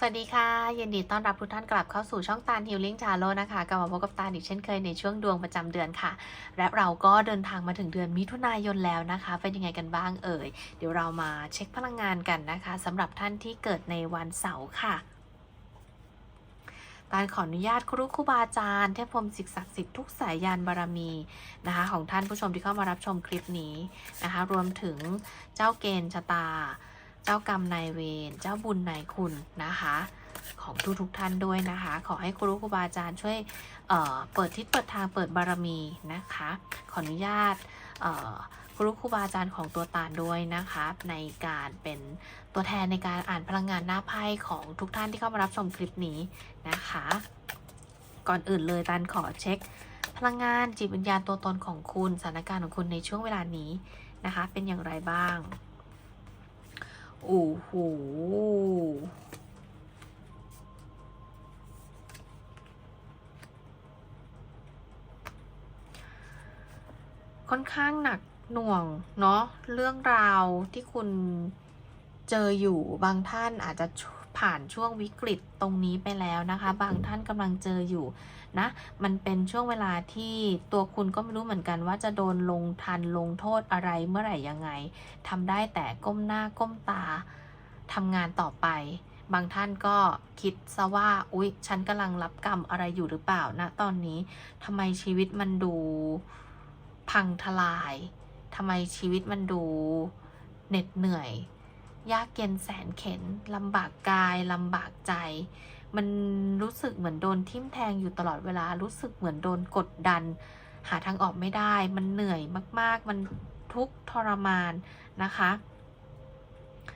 สวัสดีค่ะ ยินดีต้อนรับทุกท่านกลับเข้าสู่ช่องตาลฮิลลิ่งชาโลนะคะกลับมาพบกับตาลอีกเช่นเคยในช่วงดวงประจำเดือนค่ะ และเราก็เดินทางมาถึงเดือนมิถุนายนแล้วนะคะ เป็นยังไงกันบ้างเอ่ย เดี๋ยวเรามาเช็คพลังงานกันนะคะสำหรับท่านที่เกิดในวันเสาร์ค่ะตาลขออนุญาตครูครูบาอาจารย์เทพพรมศิษย์ศักดิ์สิทธิ์ทุกสายยานบารมีนะคะ ของท่านผู้ชมที่เข้ามารับชมคลิปนี้นะคะ รวมถึงเจ้าเกณฑ์ชะตา จ้ากรรมนายเวรเจ้าบุญนายคุณนะคะ ของทุกทุกท่านด้วยนะคะ ขอให้ครูครูบาอาจารย์ช่วยเเปิดทิศเปิดทางเปิดบารมีนะคะ ขออนุญาตครูครูบาอาจารย์ของตัวตาลด้วยนะคะ ในการเป็นตัวแทนในการอ่านพลังงานหน้าไพ่ของทุกท่านที่เข้ามารับชมคลิปนี้นะคะ ก่อนอื่นเลยตาลขอเช็ค พลังงานจิตวิญญาณตัวตนของคุณสถานการณ์ของคุณในช่วงเวลานี้นะคะ เป็นอย่างไรบ้าง โอ้โหค่อนข้างหนักหน่วงเนาะเรื่องราวที่คุณเจออยู่บางท่านอาจจะ ผ่านช่วงวิกฤตตรงนี้ไปแล้วนะคะ บางท่านกำลังเจออยู่นะ มันเป็นช่วงเวลาที่ตัวคุณก็ไม่รู้เหมือนกันว่าจะโดนลงทันลงโทษอะไรเมื่อไหร่ยังไงทำได้แต่ก้มหน้าก้มตาทำงานต่อไป บางท่านก็คิดซะว่า อุ๊ย ฉันกำลังรับกรรมอะไรอยู่หรือเปล่านะตอนนี้ทำไมชีวิตมันดูพังทลายทำไมชีวิตมันดูเหน็ดเหนื่อย ยากเย็นแสนเข็นลำบากกายลำบากใจ มันรู้สึกเหมือนโดนทิ่มแทงอยู่ตลอดเวลารู้สึกเหมือนโดนกดดัน หาทางออกไม่ได้ มันเหนื่อยมาก ๆ มันทุกข์ทรมานนะคะ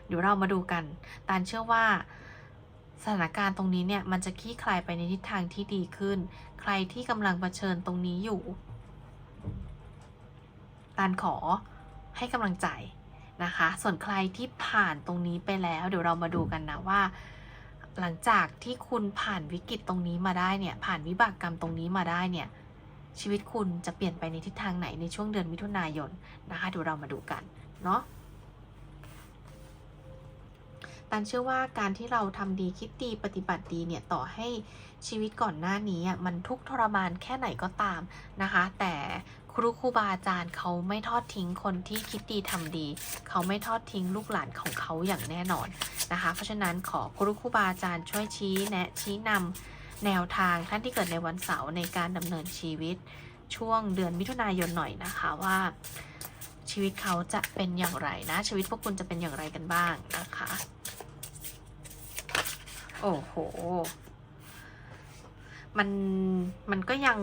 เดี๋ยวเรามาดูกัน ตาลเชื่อว่าสถานการณ์ตรงนี้เนี่ยมันจะคลี่คลายไปในทิศทางที่ดีขึ้น ใครที่กำลังเผชิญตรงนี้อยู่ ตาลขอให้กำลังใจ นะคะ ส่วนใครที่ผ่านตรงนี้ไปแล้ว เดี๋ยวเรามาดูกันนะว่า หลังจากที่คุณผ่านวิกฤตตรงนี้มาได้เนี่ย ผ่านวิบากกรรมตรงนี้มาได้เนี่ย ชีวิตคุณจะเปลี่ยนไปในทิศทางไหนในช่วงเดือนมิถุนายนนะคะ เดี๋ยวเรามาดูกันเนาะตันเชื่อว่าการที่เราทำดีคิดดีปฏิบัติดีเนี่ยต่อให้ชีวิตก่อนหน้านี้มันทุกข์ทรมานแค่ไหนก็ตามนะคะ แต่ ครูครูบาอาจารย์เขาไม่ทอดทิ้งคนที่คิดดีทำดี เขาไม่ทอดทิ้งลูกหลานของเขาอย่างแน่นอนนะคะ เพราะฉะนั้นขอครูครูบาอาจารย์ช่วยชี้แนะชี้นำแนวทางท่านที่เกิดในวันเสาร์ในการดำเนินชีวิต ช่วงเดือนมิถุนายนหน่อยนะคะว่า ชีวิตเขาจะเป็นอย่างไรนะ ชีวิตพวกคุณจะเป็นอย่างไรกันบ้างนะคะ โอ้โห มันมันก็ยัง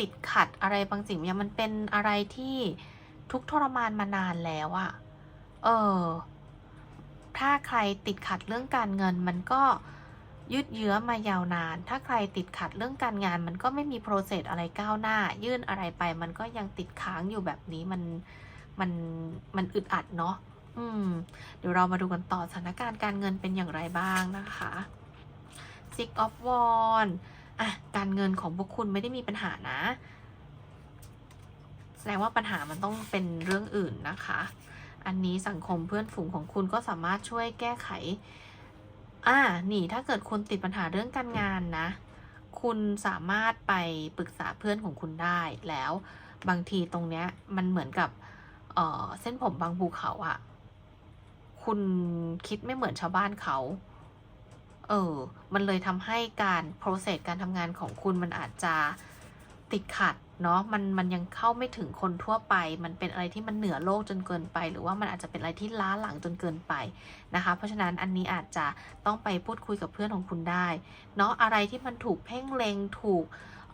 ติดขัดอะไรบางสิ่งเนี่ยมันเป็นอะไรที่ทุกทรมานมานานแล้วอะเออ ถ้าใครติดขัดเรื่องการเงินมันก็ยืดเยื้อมายาวนาน ถ้าใครติดขัดเรื่องการงาน มันก็ไม่มีโปรเซสอะไรก้าวหน้า ยื่นอะไรไป มันก็ยังติดค้างอยู่แบบนี้มันมันมันอึดอัดเนาะอืม เดี๋ยวเรามาดูกันต่อสถานการณ์การเงินเป็นอย่างไรบ้างนะคะ Six of Wands อะการเงินของพวกคุณไม่ได้มีปัญหานะ แสดงว่าปัญหามันต้องเป็นเรื่องอื่นนะคะ อันนี้สังคมเพื่อนฝูงของคุณก็สามารถช่วยแก้ไข อ่านี่ถ้าเกิดคุณติดปัญหาเรื่องการงานนะ คุณสามารถไปปรึกษาเพื่อนของคุณได้แล้วบางทีตรงเนี้ยมันเหมือนกับเออเส้นผมบางภูเขาอะคุณคิดไม่เหมือนชาวบ้านเขา เออ มันเลยทำให้การ process การทำงานของคุณมันอาจจะติดขัดเนาะมันมันยังเข้าไม่ถึงคนทั่วไป มันเป็นอะไรที่มันเหนือโลกจนเกินไป หรือว่ามันอาจจะเป็นอะไรที่ล้าหลังจนเกินไปนะคะ เพราะฉะนั้นอันนี้อาจจะต้องไปพูดคุยกับเพื่อนของคุณได้เนาะอะไรที่มันถูกเพ่งเลงถูก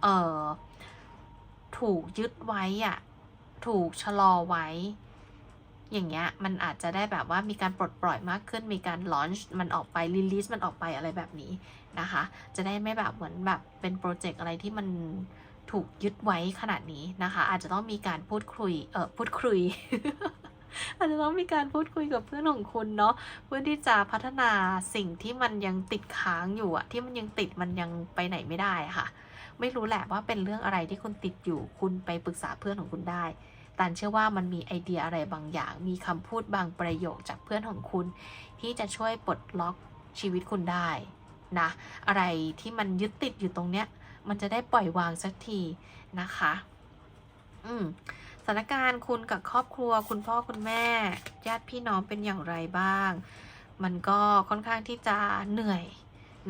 เอ่อถูกยึดไว้อะถูกชะลอไว้ อย่างเงี้ยมันอาจจะได้แบบว่ามีการปลดปล่อยมากขึ้น มีการลอนช์มันออกไปรีลิสมันออกไปอะไรแบบนี้นะคะ จะได้ไม่แบบเหมือนแบบเป็นโปรเจกต์อะไรที่มันถูกยึดไว้ขนาดนี้นะคะ อาจจะต้องมีการพูดคุยเออพูดคุยอาจจะต้องมีการพูดคุยกับเพื่อนของคุณเนาะเพื่อที่จะพัฒนาสิ่งที่มันยังติดค้างอยู่อะที่มันยังติดมันยังไปไหนไม่ได้ค่ะ ไม่รู้แหละว่าเป็นเรื่องอะไรที่คุณติดอยู่คุณไปปรึกษาเพื่อนของคุณได้ ตันเชื่อว่ามันมีไอเดียอะไรบางอย่าง มีคำพูดบางประโยคจากเพื่อนของคุณ ที่จะช่วยปลดล็อกชีวิตคุณได้นะอะไรที่มันยึดติดอยู่ตรงเนี้ย มันจะได้ปล่อยวางสักทีนะคะ อืมสถานการณ์คุณกับครอบครัว คุณพ่อคุณแม่ ญาติพี่น้องเป็นอย่างไรบ้าง มันก็ค่อนข้างที่จะเหนื่อย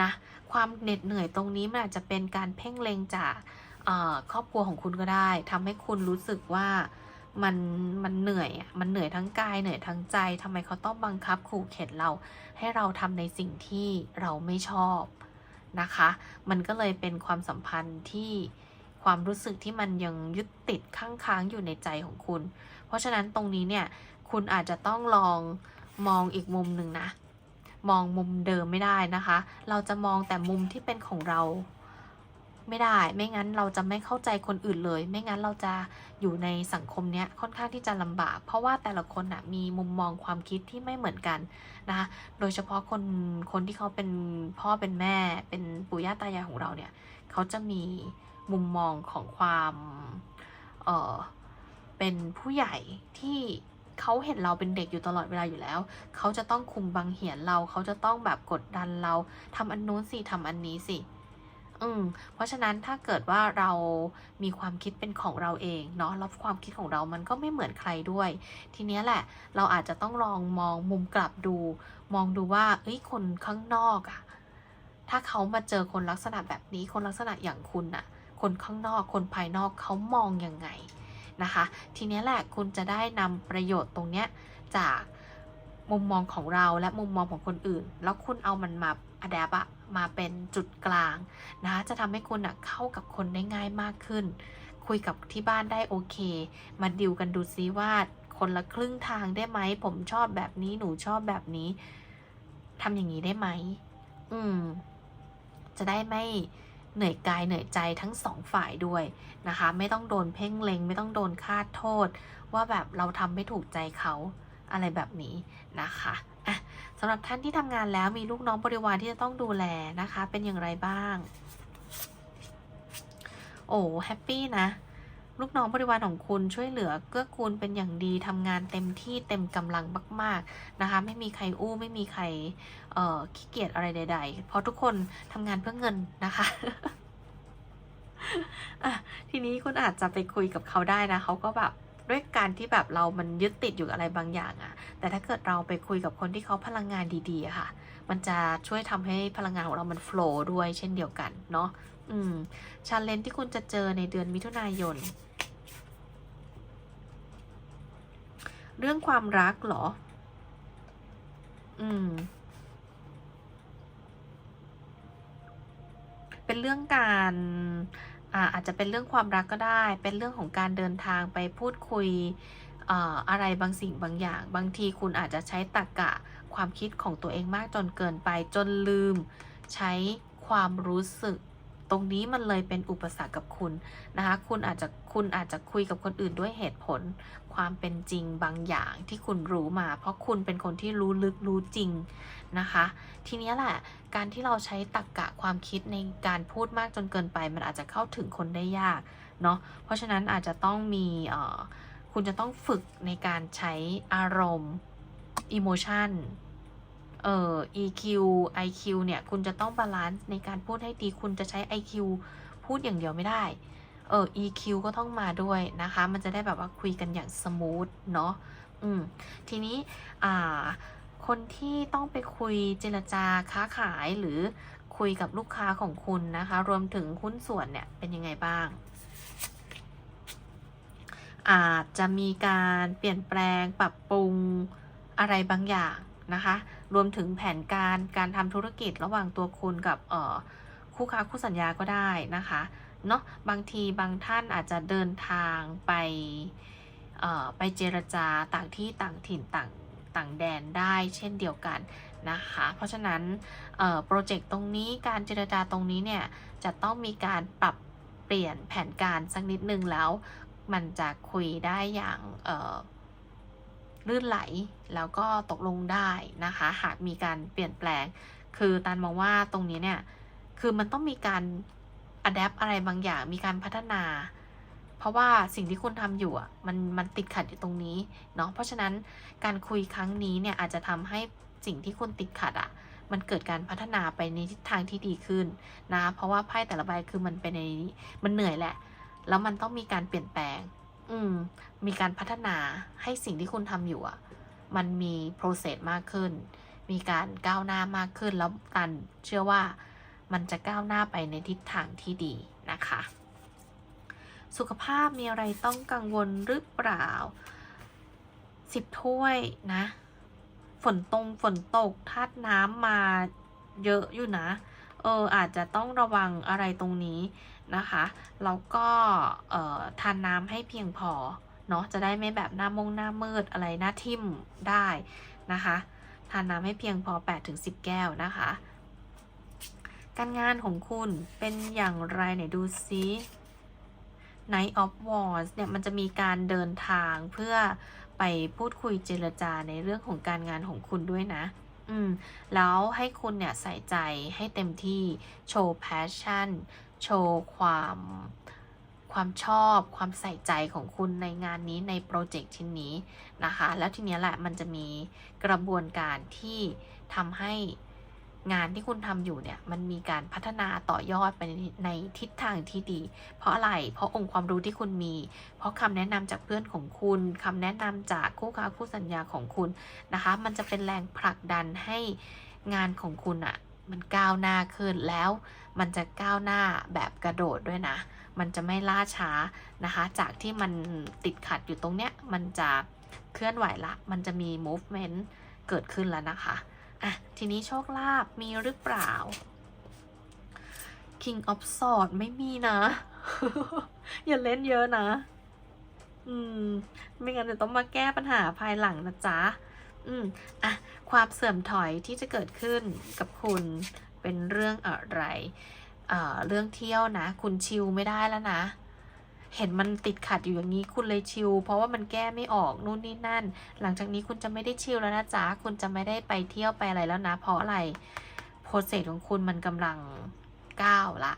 นะ ความเหน็ดเหนื่อยตรงนี้มันอาจจะเป็นการเพ่งเล็งจากครอบครัวของคุณก็ได้ทำให้คุณรู้สึกว่า มันมันเหนื่อยอะมันเหนื่อยทั้งกายเหนื่อยทั้งใจทำไมเขาต้องบังคับขู่เข็นเรา ให้เราทำในสิ่งที่เราไม่ชอบนะคะ มันก็เลยเป็นความสัมพันธ์ที่ความรู้สึกที่มันยังยึดติดค้างค้างๆอยู่ในใจของคุณ เพราะฉะนั้นตรงนี้เนี่ยคุณอาจจะต้องลองมองอีกมุมหนึ่งนะ มองมุมเดิมไม่ได้นะคะ เราจะมองแต่มุมที่เป็นของเรา ไม่ได้ ไม่งั้นเราจะไม่เข้าใจคนอื่นเลย ไม่งั้นเราจะอยู่ในสังคมเนี้ยค่อนข้างที่จะลำบาก เพราะว่าแต่ละคนนะมีมุมมองความคิดที่ไม่เหมือนกันนะคะโดยเฉพาะคนคนที่เขาเป็นพ่อเป็นแม่ เป็นปู่ย่าตายายของเราเนี่ยเขาจะมีมุมมองของความเออเป็นผู้ใหญ่ที่เขาเห็นเราเป็นเด็กอยู่ตลอดเวลาอยู่แล้ว เขาจะต้องคุมบังเหียนเรา เขาจะต้องแบบกดดันเราทำอันนู้นสิทำอันนี้สิ อืมเพราะฉะนั้นถ้าเกิดว่าเรามีความคิดเป็นของเราเองเนาะแล้วความคิดของเรามันก็ไม่เหมือนใครด้วย ทีนี้แหละ เราอาจจะต้องลองมองมุมกลับดู มองดูว่าเอ้ยคนข้างนอกอะถ้าเขามาเจอคนลักษณะแบบนี้คนลักษณะอย่างคุณอะคนข้างนอกคนภายนอกเขามองยังไงนะคะ ทีนี้แหละคุณจะได้นำประโยชน์ตรงเนี้ยจาก มุมมองของเราและมุมมองของคนอื่น แล้วคุณเอามันมาอัดแอปอะมาเป็นจุดกลางนะจะทำให้คุณอะเข้ากับคนได้ง่ายมากขึ้น คุยกับที่บ้านได้โอเค มาดิวกันดูซิว่าคนละครึ่งทางได้ไหม ผมชอบแบบนี้หนูชอบแบบนี้ทำอย่างนี้ได้ไหม อืม จะได้ไม่เหนื่อยกายเหนื่อยใจทั้งสองฝ่ายด้วยนะคะ ไม่ต้องโดนเพ่งเล็ง ไม่ต้องโดนคาดโทษ ว่าแบบเราทำไม่ถูกใจเขา อะไรแบบนี้นะคะอะสำหรับท่านที่ทำงานแล้วมีลูกน้องบริวารที่จะต้องดูแลนะคะ เป็นอย่างไรบ้าง โอ้แฮปปี้นะ ลูกน้องบริวารของคุณช่วยเหลือเกื้อกูลเป็นอย่างดีทำงานเต็มที่เต็มกำลังมาก ๆนะคะ ไม่มีใครอู้ไม่มีใครเอ่อขี้เกียจอะไรใด ๆ เพราะทุกคนทำงานเพื่อเงินนะคะอะทีนี้คุณอาจจะไปคุยกับเขาได้นะ เขาก็แบบ ด้วยการที่แบบเรามันยึดติดอยู่กับอะไรบางอย่างอะแต่ถ้าเกิดเราไปคุยกับคนที่เขาพลังงานดีๆค่ะ มันจะช่วยทำให้พลังงานของเรามันโฟล์ด้วยเช่นเดียวกันเนาะ อืมชาเลนที่คุณจะเจอในเดือนมิถุนายน เรื่องความรักเหรอ อืม เป็นเรื่องการ อาจจะเป็นเรื่องความรักก็ได้ เป็นเรื่องของการเดินทางไปพูดคุยอ่าอะไรบางสิ่งบางอย่าง บางทีคุณอาจจะใช้ตรรกกะความคิดของตัวเองมากจนเกินไปจนลืม ใช้ความรู้สึก ตรงนี้มันเลยเป็นอุปสรรคกับคุณนะคะ คุณอาจจะคุณอาจจะคุยกับคนอื่นด้วยเหตุผล ความเป็นจริงบางอย่างที่คุณรู้มา เพราะคุณเป็นคนที่รู้ลึกรู้จริงนะคะ ทีนี้แหละการที่เราใช้ตรรกกะความคิดในการพูดมากจนเกินไป มันอาจจะเข้าถึงคนได้ยากเนาะ เพราะฉะนั้นอาจจะต้องมีคุณจะต้องฝึกในการใช้อารมณ์ emotion เอ่อ EQ IQ เนี่ย คุณจะต้องบาลานซ์ในการพูดให้ดี คุณจะใช้ IQ พูดอย่างเดียวไม่ได้ เออ EQ ก็ต้องมาด้วยนะคะ มันจะได้แบบว่าคุยกันอย่างสมูทเนาะ อืม ทีนี้ อ่า คนที่ต้องไปคุยเจรจาค้าขายหรือคุยกับลูกค้าของคุณนะคะ รวมถึงหุ้นส่วนเนี่ย เป็นยังไงบ้าง อาจจะมีการเปลี่ยนแปลงปรับปรุงอะไรบางอย่าง นะคะ รวมถึงแผนการการทำธุรกิจระหว่างตัวคุณกับคู่ค้าคู่สัญญาก็ได้นะคะเนาะบางทีบางท่านอาจจะเดินทางไปไปเจรจาต่างที่ต่างถิ่นต่างต่างแดนได้เช่นเดียวกันนะคะ เพราะฉะนั้นโปรเจกต์ตรงนี้การเจรจาตรงนี้เนี่ยจะต้องมีการปรับเปลี่ยนแผนการสักนิดนึงแล้ว มันจะคุยได้อย่างเลื่นไหล แล้วก็ตกลงได้นะคะ หากมีการเปลี่ยนแปลง คือตันมองว่าตรงนี้เนี่ย คือมันต้องมีการอัดแอปอะไรบางอย่างมีการพัฒนา เพราะว่าสิ่งที่คุณทำอยู่อะมันมันติดขัดอยู่ตรงนี้เนาะเพราะฉะนั้นการคุยครั้งนี้เนี่ยอาจจะทำให้สิ่งที่คุณติดขัดอะมันเกิดการพัฒนาไปในทิศทางที่ดีขึ้นนะ เพราะว่าไพ่แต่ละใบคือมันเป็นในมันเหนื่อยแหละ แล้วมันต้องมีการเปลี่ยนแปลง อืม มีการพัฒนาให้สิ่งที่คุณทำอยู่อะมันมี process มากขึ้น มีการก้าวหน้ามากขึ้น แล้วตันเชื่อว่ามันจะก้าวหน้าไปในทิศทางที่ดีนะคะ สุขภาพมีอะไรต้องกังวลหรือเปล่าสิบถ้วยนะ ฝนตรงฝนตกธาตุน้ำมาเยอะอยู่นะ เอออาจจะต้องระวังอะไรตรงนี้ นะคะ แล้วก็ทานน้ำให้เพียงพอเนาะจะได้ไม่แบบหน้ามงหน้ามืดอะไรหน้าทิ่มได้นะคะทานน้ำให้เพียงพอ 8-10 แก้วนะคะ การงานของคุณเป็นอย่างไรไหนดูซิ Night of Wands เนี่ยมันจะมีการเดินทางเพื่อไปพูดคุยเจรจาในเรื่องของการงานของคุณด้วยนะ อืม แล้วให้คุณเนี่ยใส่ใจให้เต็มที่โชว์ passion โชว์ความความชอบความใส่ใจของคุณในงานนี้ในโปรเจกต์ชิ้นนี้นะคะ แล้วทีนี้แหละมันจะมีกระบวนการที่ทำให้งานที่คุณทำอยู่เนี่ยมันมีการพัฒนาต่อยอดไปในในทิศทางที่ดี เพราะอะไร เพราะองค์ความรู้ที่คุณมี เพราะคำแนะนำจากเพื่อนของคุณคำแนะนำจากคู่ค้าคู่สัญญาของคุณนะคะ มันจะเป็นแรงผลักดันให้งานของคุณอะ มันก้าวหน้าขึ้นแล้ว มันจะก้าวหน้าแบบกระโดดด้วยนะ มันจะไม่ล่าช้านะคะ จากที่มันติดขัดอยู่ตรงเนี้ย มันจะเคลื่อนไหวละ มันจะมี movement เกิดขึ้นแล้วนะคะ อะ ทีนี้โชคลาภมีหรือเปล่า King of Swords ไม่มีนะ อย่าเล่นเยอะนะ อืม ไม่งั้นเดี๋ยวต้องมาแก้ปัญหาภายหลังนะจ๊ะ อืมอะความเสื่อมถอยที่จะเกิดขึ้นกับคุณเป็นเรื่องอะไรเอ่อเรื่องเที่ยวนะ คุณชิลไม่ได้แล้วนะ เห็นมันติดขัดอยู่อย่างนี้คุณเลยชิลเพราะว่ามันแก้ไม่ออกนู่นนี่นั่น หลังจากนี้คุณจะไม่ได้ชิลแล้วนะจ๊ะคุณจะไม่ได้ไปเที่ยวไปอะไรแล้วนะ เพราะอะไรโปรเซสของคุณมันกำลังก้าวละ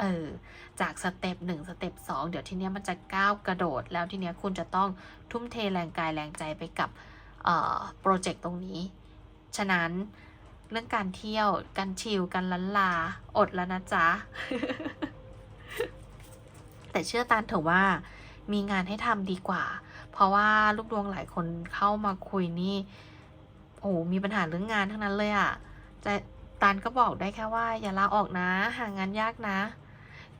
เออจากสเต็ปหนึ่งสเต็ปสองเดี๋ยวทีเนี้ยมันจะก้าวกระโดด แล้วทีเนี้ยคุณจะต้องทุ่มเทแรงกายแรงใจไปกับ โปรเจกต์ตรงนี้ ฉะนั้นเรื่องการเที่ยว การชิลการลันลา อดแล้วนะจ๊ะ แต่เชื่อตานเถอะว่า มีงานให้ทำดีกว่า เพราะว่าลูกดวงหลายคนเข้ามาคุยนี่ โอ้มีปัญหาเรื่องงานทั้งนั้นเลยอะ่ะแต่ตานก็บอกได้แค่ว่า อย่าลาออกนะ หางานยากนะ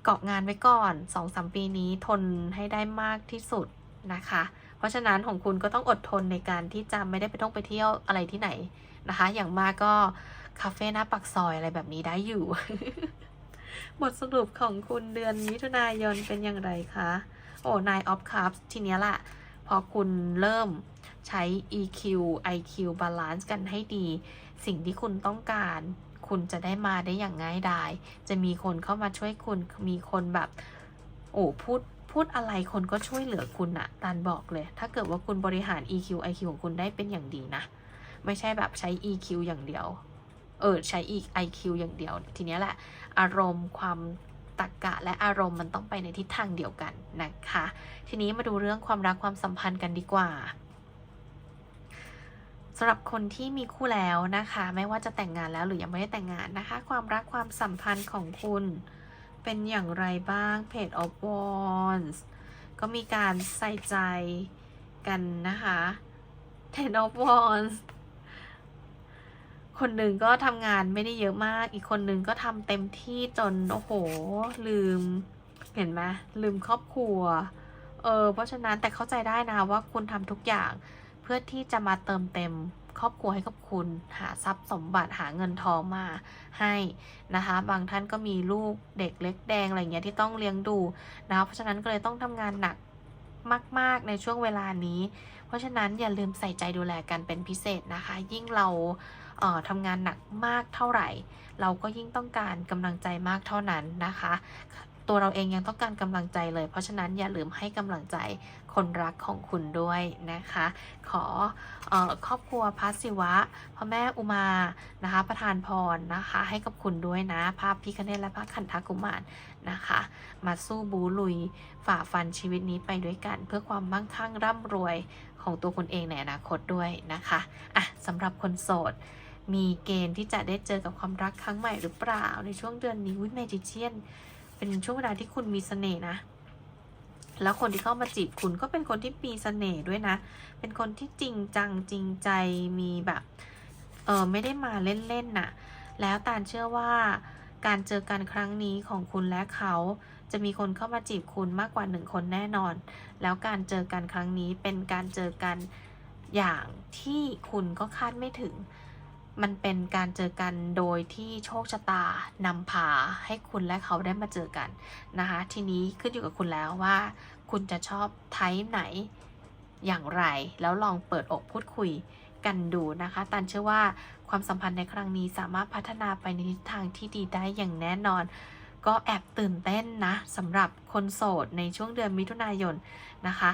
เกาะงานไว้ก่อนสองสามปีนี้ทนให้ได้มากที่สุดนะคะ เพราะฉะนั้นของคุณก็ต้องอดทนในการที่จะไม่ได้ไปต้องไปเที่ยวอะไรที่ไหนนะคะ อย่างมากก็คาเฟ่หน้าปักซอยอะไรแบบนี้ได้อยู่ บทสรุปของคุณเดือนมิถุนายนเป็นอย่างไรคะ โอ้ nine of cups ทีเนี้ยแหละพอคุณเริ่มใช้ EQ IQ balance กันให้ดี สิ่งที่คุณต้องการ คุณจะได้มาได้อย่างง่ายดาย จะมีคนเข้ามาช่วยคุณ มีคนแบบ โอ้พูด พูดอะไรคนก็ช่วยเหลือคุณอะตานบอกเลย ถ้าเกิดว่าคุณบริหาร EQ IQ ของคุณได้เป็นอย่างดีนะ ไม่ใช่แบบใช้ EQ อย่างเดียว เออใช้ IQ อย่างเดียว ทีนี้แหละ อารมณ์ความตรรกะและอารมณ์มันต้องไปในทิศทางเดียวกันนะคะ ทีนี้มาดูเรื่องความรักความสัมพันธ์กันดีกว่าสำหรับคนที่มีคู่แล้วนะคะ ไม่ว่าจะแต่งงานแล้วหรือยังไม่ได้แต่งงานนะคะ ความรักความสัมพันธ์ของคุณ เป็นอย่างไรบ้าง Page of Wands ก็มีการใส่ใจกันนะคะ Ten of Wands คนหนึ่งก็ทำงานไม่ได้เยอะมาก อีกคนหนึ่งก็ทำเต็มที่จน โอ้โห ลืม เห็นไหมลืมครอบครัว เออ เพราะฉะนั้นแต่เข้าใจได้นะว่าคุณทำทุกอย่างเพื่อที่จะมาเติมเต็ม ครอบครัวให้กับคุณ หาทรัพย์สมบัติหาเงินทองมาให้นะคะ บางท่านก็มีลูกเด็กเล็กแดงอะไรเงี้ยที่ต้องเลี้ยงดูนะเพราะฉะนั้นก็เลยต้องทำงานหนักมาก ๆ ในช่วงเวลานี้ เพราะฉะนั้นอย่าลืมใส่ใจดูแลกันเป็นพิเศษนะคะ ยิ่งเราเอ่อทำงานหนักมากเท่าไหร่ เราก็ยิ่งต้องการกำลังใจมากเท่านั้นนะคะ ตัวเราเองยังต้องการกำลังใจเลย เพราะฉะนั้นอย่าลืมให้กำลังใจคนรักของคุณด้วยนะคะ ขอออครอบครัวพระศิวะพระแม่อุมานะคะประทานพรนะคะ ให้กับคุณด้วยนะภาพพิคเนตและพระขันธกุมารนะคะ มาสู้บูลุยฝ่าฟันชีวิตนี้ไปด้วยกัน เพื่อความมั่งคั่งร่ำรวยของตัวคุณเองในอนาคตด้วยนะคะอะสำหรับคนโสดมีเกณฑ์ที่จะได้เจอกับความรักครั้งใหม่หรือเปล่าในช่วงเดือนนี้วิเมจิเชียน เป็นช่วงเวลาที่คุณมีเสน่ห์นะ แล้วคนที่เข้ามาจีบคุณก็เป็นคนที่มีเสน่ห์ด้วยนะ เป็นคนที่จริงจังจริงใจมีแบบเออไม่ได้มาเล่นๆน่ะ แล้วตาลเชื่อว่าการเจอกันครั้งนี้ของคุณและเขาจะมีคนเข้ามาจีบคุณมากกว่าหนึ่งคนแน่นอน แล้วการเจอกันครั้งนี้เป็นการเจอกันอย่างที่คุณก็คาดไม่ถึง มันเป็นการเจอกันโดยที่โชคชะตานำพาให้คุณและเขาได้มาเจอกันนะคะ ทีนี้ขึ้นอยู่กับคุณแล้วว่า คุณจะชอบไทป์ไหนอย่างไร แล้วลองเปิดอกพูดคุยกันดูนะคะ ตันเชื่อว่าความสัมพันธ์ในครั้งนี้สามารถพัฒนาไปในทิศทางที่ดีได้อย่างแน่นอนก็แอบตื่นเต้นนะสำหรับคนโสดในช่วงเดือนมิถุนายนนะคะ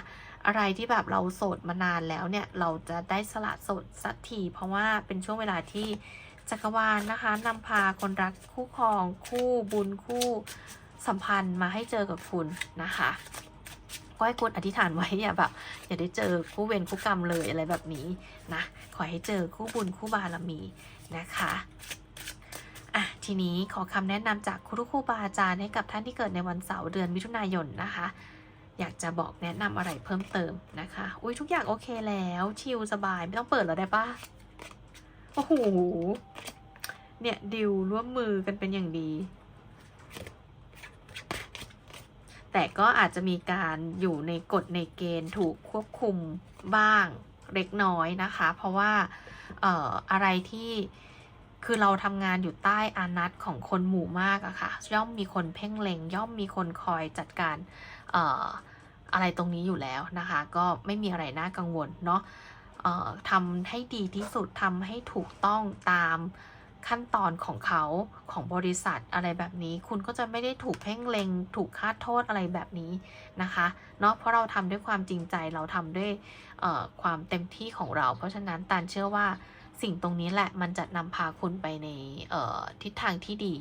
อะไรที่แบบเราโสดมานานแล้วเนี่ย เราจะได้สละโสดสักทีเพราะว่าเป็นช่วงเวลาที่จักรวาลนะคะนำพาคนรักคู่ครองคู่บุญคู่สัมพันธ์มาให้เจอกับคุณนะคะก็ให้คุณอธิษฐานไว้อย่าแบบอย่าได้เจอคู่เวรคู่กรรมเลยอะไรแบบนี้นะขอให้เจอคู่บุญคู่บารมีนะคะอะทีนี้ขอคำแนะนำจากครูครูบาอาจารย์ให้กับท่านที่เกิดในวันเสาร์เดือนมิถุนายนนะคะ อยากจะบอกแนะนำอะไรเพิ่มเติมนะคะ อุ้ยทุกอย่างโอเคแล้ว ชิลสบายไม่ต้องเปิดแล้วได้ปะโอ้โห เนี่ยดิวร่วมมือกันเป็นอย่างดี แต่ก็อาจจะมีการอยู่ในกฎในเกณฑ์ถูกควบคุมบ้างเล็กน้อยนะคะ เพราะว่าอออะไรที่ คือเราทำงานอยู่ใต้อานัตของคนหมู่มากอะค่ะ ย่อมมีคนเพ่งเล็ง ย่อมมีคนคอยจัดการอออะไรตรงนี้อยู่แล้วนะคะ ก็ไม่มีอะไรน่ากังวลเนาะออทำให้ดีที่สุดทำให้ถูกต้องตามขั้นตอนของเขาของบริษัทอะไรแบบนี้ คุณก็จะไม่ได้ถูกเพ่งเลงถูกคาดโทษอะไรแบบนี้นะคะเนาะเพราะเราทำด้วยความจริงใจเราทำด้วยความเต็มที่ของเรา เพราะฉะนั้นตาลเชื่อว่า สิ่งตรงนี้แหละมันจะนำพาคุณไปในทิศทางที่ดี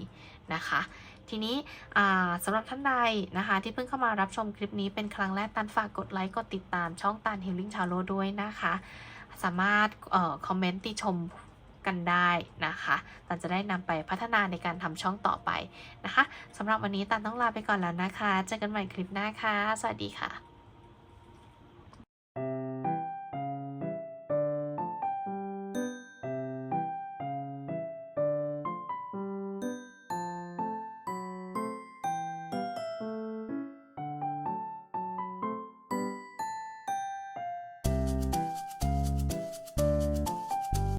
นะคะ ทีนี้สำหรับท่านใดนะคะ ที่เพิ่งเข้ามารับชมคลิปนี้เป็นครั้งแรกตันฝากกดไลค์กดติดตามช่องตัน Healing c h a r o ด้วยนะคะ สามารถอคอมเมนต์ติชมกันได้นะคะตันจะได้นำไปพัฒนาในการทำช่องต่อไปนะคะสำหรับวันนี้ตันต้องลาไปก่อนแล้วนะคะ เจอกันใหม่คลิปหน้าค่ะ สวัสดีค่ะ